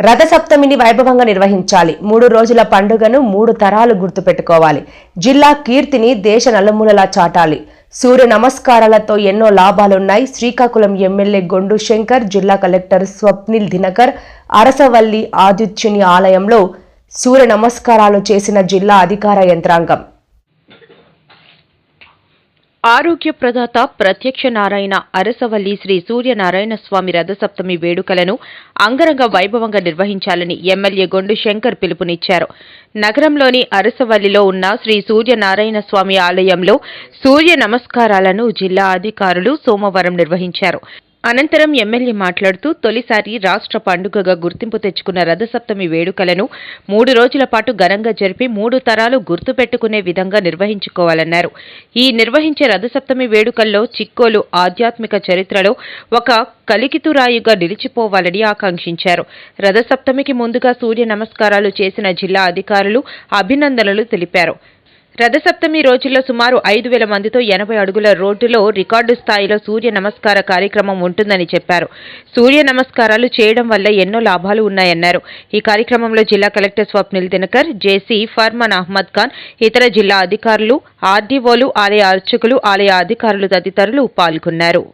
రథసప్తమిని వైభవంగా నిర్వహించాలి. మూడు రోజుల పండుగను మూడు తరాలు గుర్తుపెట్టుకోవాలి. జిల్లా కీర్తిని దేశ నలుమూలలా చాటాలి. సూర్య నమస్కారాలతో ఎన్నో లాభాలున్నాయి. శ్రీకాకుళం ఎమ్మెల్యే గొండు శంకర్ జిల్లా కలెక్టర్ స్వప్నిల్ దినకర్ అరసవల్లి ఆదిత్యుని ఆలయంలో సూర్య నమస్కారాలు చేసిన జిల్లా అధికార యంత్రాంగం. ఆరోగ్య ప్రదాత ప్రత్యక్ష నారాయణ అరసవల్లి శ్రీ సూర్యనారాయణ స్వామి రథసప్తమి వేడుకలను అంగరంగ వైభవంగా నిర్వహించాలని ఎమ్మెల్యే గొండు శంకర్ పిలుపునిచ్చారు. నగరంలోని అరసవల్లిలో ఉన్న శ్రీ సూర్యనారాయణ స్వామి ఆలయంలో సూర్య నమస్కారాలను జిల్లా అధికారులు సోమవారం నిర్వహించారు. అనంతరం ఎమ్మెల్యే మాట్లాడుతూ తొలిసారి రాష్ట్ర పండుగగా గుర్తింపు తెచ్చుకున్న రథసప్తమి వేడుకలను మూడు రోజుల పాటు ఘనంగా జరిపి మూడు తరాలు గుర్తుపెట్టుకునే విధంగా నిర్వహించుకోవాలన్నారు. ఈ నిర్వహించే రథసప్తమి వేడుకల్లో చిక్కోలు ఆధ్యాత్మిక చరిత్రలో ఒక కలికితురాయుగా నిలిచిపోవాలని ఆకాంక్షించారు. రథసప్తమికి ముందుగా సూర్య నమస్కారాలు చేసిన జిల్లా అధికారులు అభినందనలు తెలిపారు. రథసప్తమి రోజుల్లో సుమారు ఐదు వేల మందితో ఎనభై అడుగుల రోడ్డులో రికార్డు స్థాయిలో సూర్య నమస్కార కార్యక్రమం ఉంటుందని చెప్పారు. సూర్య నమస్కారాలు చేయడం వల్ల ఎన్నో లాభాలు ఉన్నాయన్నారు. ఈ కార్యక్రమంలో జిల్లా కలెక్టర్ స్వప్నిల్ దినకర్ జేసీ ఫర్మాన్ అహ్మద్ ఖాన్ ఇతర జిల్లా అధికారులు ఆర్డీఓలు ఆలయ అర్చకులు ఆలయ అధికారులు తదితరులు పాల్గొన్నారు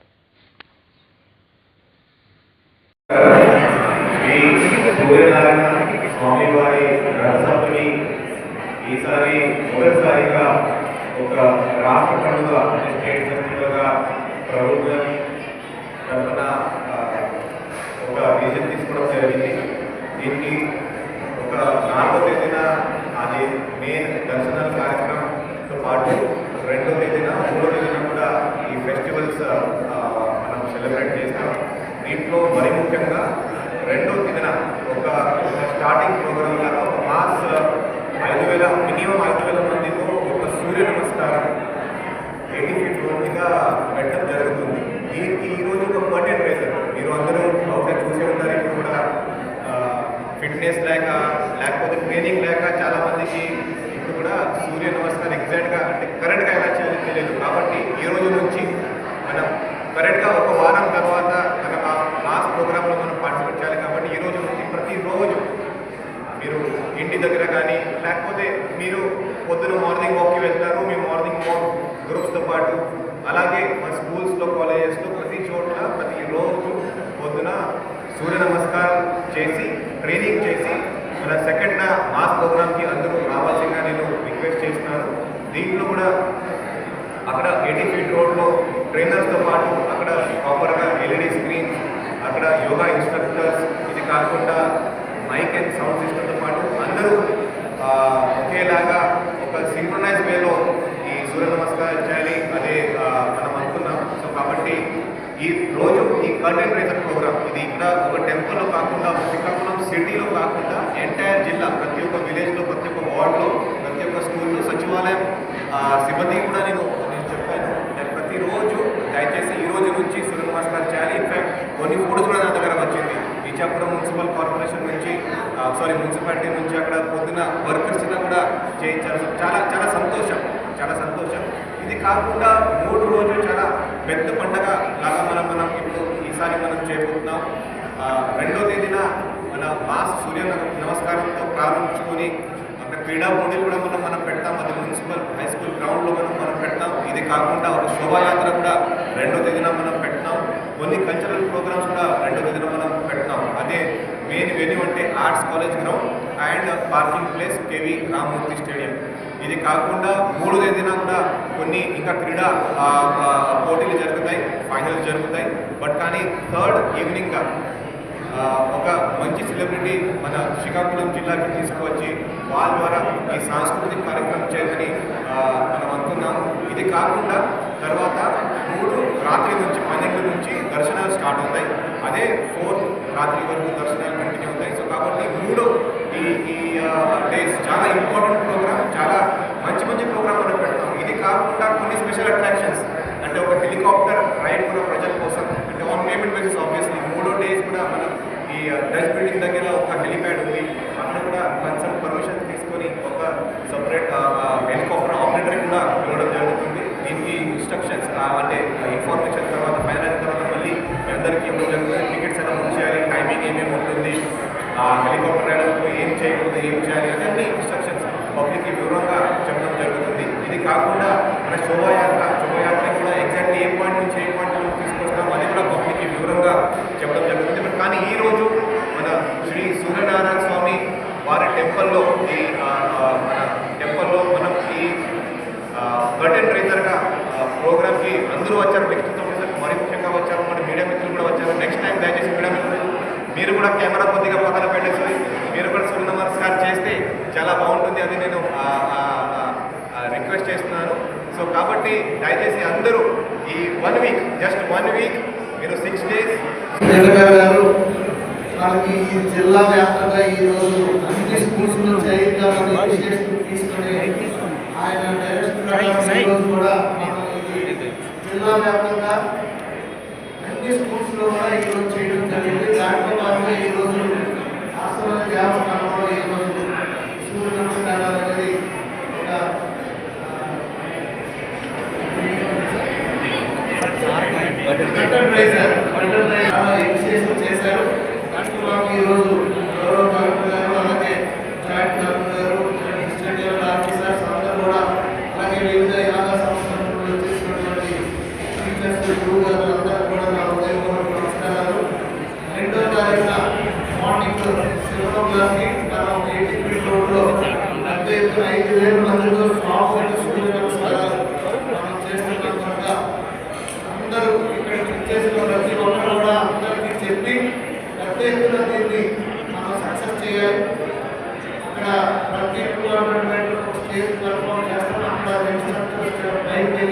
శ్రీ సూర్యనారాయణ స్వామి వారి రథసప్తమి ఈసారి మొదటిసారిగా ఒక రాష్ట్ర పండుగ అంటే స్టేట్ ఫెస్టివల్గా ప్రభుత్వం తరఫున ఒక విజన్ తీసుకోవడం జరిగింది. దీనికి ఒక నాలుగో తేదీన అది మెయిన్ దర్శనాల కార్యక్రమంతో పాటు రెండో తేదీన మూడో తేదీన కూడా ఈ ఫెస్టివల్స్ మనం సెలబ్రేట్ చేస్తాం. దీంట్లో మరి ముఖ్యంగా రెండో తేదీన ఒక స్టార్టింగ్ ప్రోగ్రామ్ లాగా వేల మినిమం ఐదు వేల మందితో ఒక సూర్య నమస్కారం ఎయిటీ ఫీట్ మీద పెట్టడం జరుగుతుంది. దీనికి ఈ రోజు ఒక ఇంపార్టెంట్ రీజన్ మీరు అందరూ అవుట్లెట్ చూసే ఉంటారు ఇప్పుడు కూడా ఫిట్నెస్ లేక లేకపోతే ట్రైనింగ్ లేక చాలా మందికి ఇప్పుడు కూడా సూర్య నమస్కారం ఎగ్జాక్ట్గా అంటే కరెంట్గా ఎలా చేయాలి తెలియదు. కాబట్టి ఈ రోజు నుంచి మనం కరెక్ట్గా ఒక వారం తర్వాత మన లాస్ట్ ప్రోగ్రాంలో మనం పార్టిసిపేట్ చేయాలి. కాబట్టి ఈ రోజు నుంచి ప్రతిరోజు మీరు ఇంటి దగ్గర మీరు పొద్దున మార్నింగ్ వాక్కి వెళ్తారు మీ మార్నింగ్ వాక్ గ్రూప్స్తో పాటు. అలాగే మా స్కూల్స్లో కాలేజెస్లో ప్రతి చోట్ల ప్రతిరోజు పొద్దున సూర్య నమస్కారం చేసి ట్రైనింగ్ చేసి మన సెకండ్ మాస్ ప్రోగ్రామ్కి అందరూ రావాల్సిందిగా నేను రిక్వెస్ట్ చేస్తున్నాను. దీంట్లో కూడా అక్కడ ఎయిటీ ఫీట్ రోడ్లో ట్రైనర్స్తో పాటు అక్కడ ప్రాపర్గా ఎల్ఈడి స్క్రీన్స్ అక్కడ యోగా ఇన్స్ట్రక్టర్స్ ఇది కాకుండా మైక్ అండ్ సౌండ్ సిస్టమ్తో పాటు అందరూ ఒకేలాగా ఒక సింక్రనైజ్ వేలో ఈ సూర్య నమస్కారం చేయాలి అదే మనం అనుకున్నాం. సో కాబట్టి ఈ రోజు ఈ కర్టెన్ రైజర్ ప్రోగ్రామ్ ఇది ఇక్కడ ఒక టెంపుల్లో కాకుండా శ్రీకాకుళం సిటీలో కాకుండా ఎంటైర్ జిల్లా ప్రతి ఒక్క విలేజ్లో ప్రతి ఒక్క వార్డులో ప్రతి ఒక్క స్కూల్లో సచివాలయం ఆ, సిబ్బంది కూడా నేను నేను చెప్పాను నేను ప్రతిరోజు దయచేసి ఈ రోజు నుంచి సూర్య నమస్కారం చేయాలి ఇన్ఫాక్ట్ కొన్ని ఫోటోస్ కూడా నా దగ్గర వచ్చింది ఇచ్చాపురం మున్సిపల్ కార్పొరేషన్ నుంచి సారీ మున్సిపాలిటీ నుంచి అక్కడ పొద్దున వర్కర్స్ కూడా చేయించారు. చాలా చాలా సంతోషం చాలా సంతోషం. ఇది కాకుండా మూడు రోజులు చాలా పెద్ద పండగ లాగా మనం మనం ఇప్పుడు ఈసారి మనం చేయబోతున్నాం. రెండో తేదీన మన మాస్ సూర్య నమస్కారంతో ప్రారంభించుకొని అక్కడ క్రీడా పోటీలు కూడా మనం మనం పెడతాం. అది మున్సిపల్ హై స్కూల్ గ్రౌండ్లో మనం మనం పెడతాం. ఇది కాకుండా ఒక శోభాయాత్ర కూడా రెండో తేదీన మనం పెడతాం. కొన్ని కల్చరల్ ప్రోగ్రామ్స్ కూడా రెండో తేదీన మనం పెడతాం అదే మెయిన్ వెన్యూ అంటే arts college ground and parking place KV Ramamurthy stadium ఇది కాకుండా మూడు తేదీన కూడా కొన్ని ఇంకా క్రీడా పోటీలు జరుగుతాయి ఫైనల్స్ జరుగుతాయి. బట్ కానీ థర్డ్ ఈవినింగ్ ఒక మంచి సెలబ్రిటీ మన శ్రీకాకుళం జిల్లాకి తీసుకువచ్చి వాళ్ళ ద్వారా ఈ సాంస్కృతిక కార్యక్రమం చేయమని మనం అనుకున్నాం ఇది కాకుండా తర్వాత మూడు రాత్రి నుంచి పన్నెండు నుంచి దర్శనాలు స్టార్ట్ అవుతాయి. అదే ఫోర్త్ రాత్రి వరకు దర్శనాలు కంటిన్యూ అవుతాయి. సో కాబట్టి మూడు ఈ ఈ డేస్ చాలా ఇంపార్టెంట్ ప్రోగ్రామ్ చాలా మంచి మంచి ప్రోగ్రామ్ మనం పెడతాం. ఇది కాకుండా కొన్ని స్పెషల్ అట్రాక్షన్స్ అంటే ఒక హెలికాప్టర్ రైడ్ కూడా ప్రజల కోసం. అంటే ఆన్ పేమెంట్ బేసిస్ ఆబ్వియస్లీ మూడో డేస్ కూడా మనం ఈ డస్ట్ డచ్ బిల్డింగ్ దగ్గర ఒక హెలిప్యాడ్ ఉంది. అక్కడ కూడా కన్సల్ట్ పర్మిషన్ తీసుకొని ఒక సపరేట్ హెలికాప్టర్ ఆపరేటర్ కూడా ఇవ్వడం జరుగుతుంది దీనికి ఇన్స్ట్రక్షన్స్ అంటే ఇన్ఫర్మేషన్ తర్వాత ఫైనల్ అయిన తర్వాత మళ్ళీ మీ అందరికీ ఇవ్వడం జరుగుతుంది టికెట్స్ ఎలా బుక్ చేయాలి టైమింగ్ ఏమేమి ఉంటుంది ఆ హెలికాప్టర్ రైడర్కు ఏం చేయకూడదు ఏం చేయాలి అన్ని ఇన్స్ట్రక్షన్స్ పబ్లిక్కి వివరంగా చెప్పడం జరుగుతుంది. ఇది కాకుండా మన శోభాయాత్ర శోభాయాత్ర కూడా ఎగ్జాక్ట్లీ ఏ పాయింట్ నుంచి ఏ పాయింట్ నుంచి తీసుకొస్తాం అది కూడా పబ్లిక్కి వివరంగా చెప్పడం జరుగుతుంది. బట్ కానీ ఈ రోజు మన శ్రీ సూర్యనారాయణ స్వామి వారి టెంపుల్లో ఈ మన టెంపుల్లో మనం ఈ కర్టెన్ రైజర్గా ప్రోగ్రామ్కి అందరూ వచ్చారు నెక్స్ట్ మరి ముఖ్యంగా వచ్చారు మన మీడియా మిత్రులు కూడా వచ్చారు. నెక్స్ట్ టైం దయచేసి మీరు కూడా కెమెరా కొద్దిగా పక్కన పెట్టేసి మీరు కూడా సూర్య నమస్కారం చేస్తే చాలా బాగుంటుంది అది నేను రిక్వెస్ట్ చేస్తున్నాను. సో కాబట్టి దయచేసి అందరూ ఈ one week just one week మీరు సిక్స్ డేస్ గారు మనకి ఈ జిల్లా వ్యాప్తంగా ఈ రోజు అన్ని స్కూల్స్లో ఆయన కూడా జిల్లా వ్యాప్తంగా అన్ని స్కూల్స్లో కూడా ఈ రోజు చేయడం జరిగింది దాంట్లో భాగంగా ఈ రోజు ఆశ్రమ దేవస్థానంలో ఈ రోజు సూర్య నమస్కారాలు అనేది ఒక బటన్ రైజర్ ఇనిషియేషన్ చేశారు దాంట్లో మాకు ఈరోజు గౌరవ కలెక్టర్ గారు అలాగే జాయింట్ కలెక్టర్ గారు డిస్ట్రిక్ట్ ఆఫీసర్స్ అందరూ కూడా అలాగే వివిధ యాగా సంస్థలు చేసినటువంటి టీచర్స్ గురువు గారు అందరూ కూడా నా హృదయపూర్వక నమస్కారాలు రెండో తారీఖున మార్నింగ్ సెవెన్ ఓ క్లాక్కి మనం ఎయిటీ ఫీట్ రోడ్లో పెద్ద ఎత్తున ఐదు వేల మందితో స్వామి సూర్య నమస్కారాలు మనం చేస్తున్నాం కనుక అందరూ ఇక్కడికి చేసిన ప్రతి ఒక్కరు కూడా అందరికీ చెప్పి పెద్ద ఎత్తున దీన్ని మనం సక్సెస్ చేయాలి. అక్కడ ప్రత్యేకంగా గవర్నమెంట్ స్టేజ్ పెర్ఫామ్ చేస్తాం అక్కడ ఇన్స్ట్రక్టర్స్ బయటకు వెళ్ళి